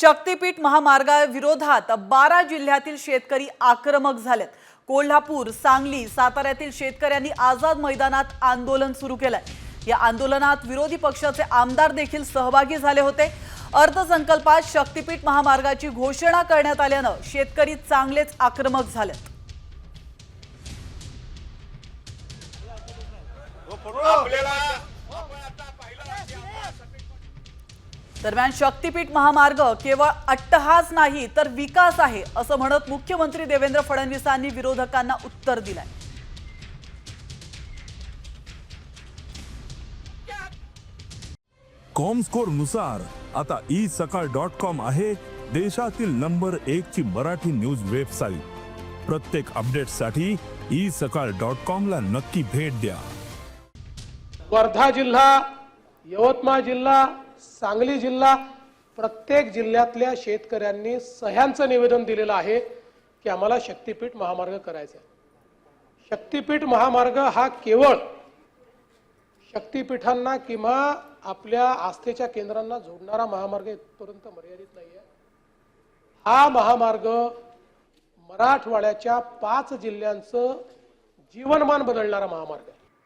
शक्तीपीठ महामार्गाविरोधात बारा जिल्ह्यातील शेतकरी आक्रमक झालेत. कोल्हापूर सांगली साताऱ्यातील शेतकऱ्यांनी आझाद मैदानात आंदोलन सुरू केलंय. या आंदोलनात विरोधी पक्षाचे आमदार देखील सहभागी झाले होते. अर्थसंकल्पात शक्तीपीठ महामार्गाची घोषणा करण्यात आल्यानं शेतकरी चांगलेच आक्रमक झालेत. दरम्यान शक्तीपीठ महामार्ग केवळ अट्टहास नाही तर विकास आहे असं म्हणत मुख्यमंत्री देवेंद्र फडणवीसांनी विरोधकांना उत्तर दिलंय. कॉमस्कोरनुसार आता ई सकाळ डॉट कॉम आहे देशातील नंबर एक ची मराठी न्यूज वेबसाईट. प्रत्येक अपडेटसाठी ई सकाळ डॉट कॉम ला नक्की भेट द्या. वर्धा जिल्हा यवतमाळ जिल्हा सांगली जिल्हा प्रत्येक जिल्ह्यातल्या शेतकऱ्यांनी सह्यांचं निवेदन दिलेलं आहे की आम्हाला शक्तीपीठ महामार्ग करायचा आहे. शक्तीपीठ महामार्ग हा केवळ शक्तीपीठांना किंवा आपल्या आस्थेच्या केंद्रांना जोडणारा महामार्ग इथपर्यंत मर्यादित नाही आहे हा महामार्ग मराठवाड्याच्या पाच जिल्ह्यांचं जीवनमान बदलणारा महामार्ग आहे.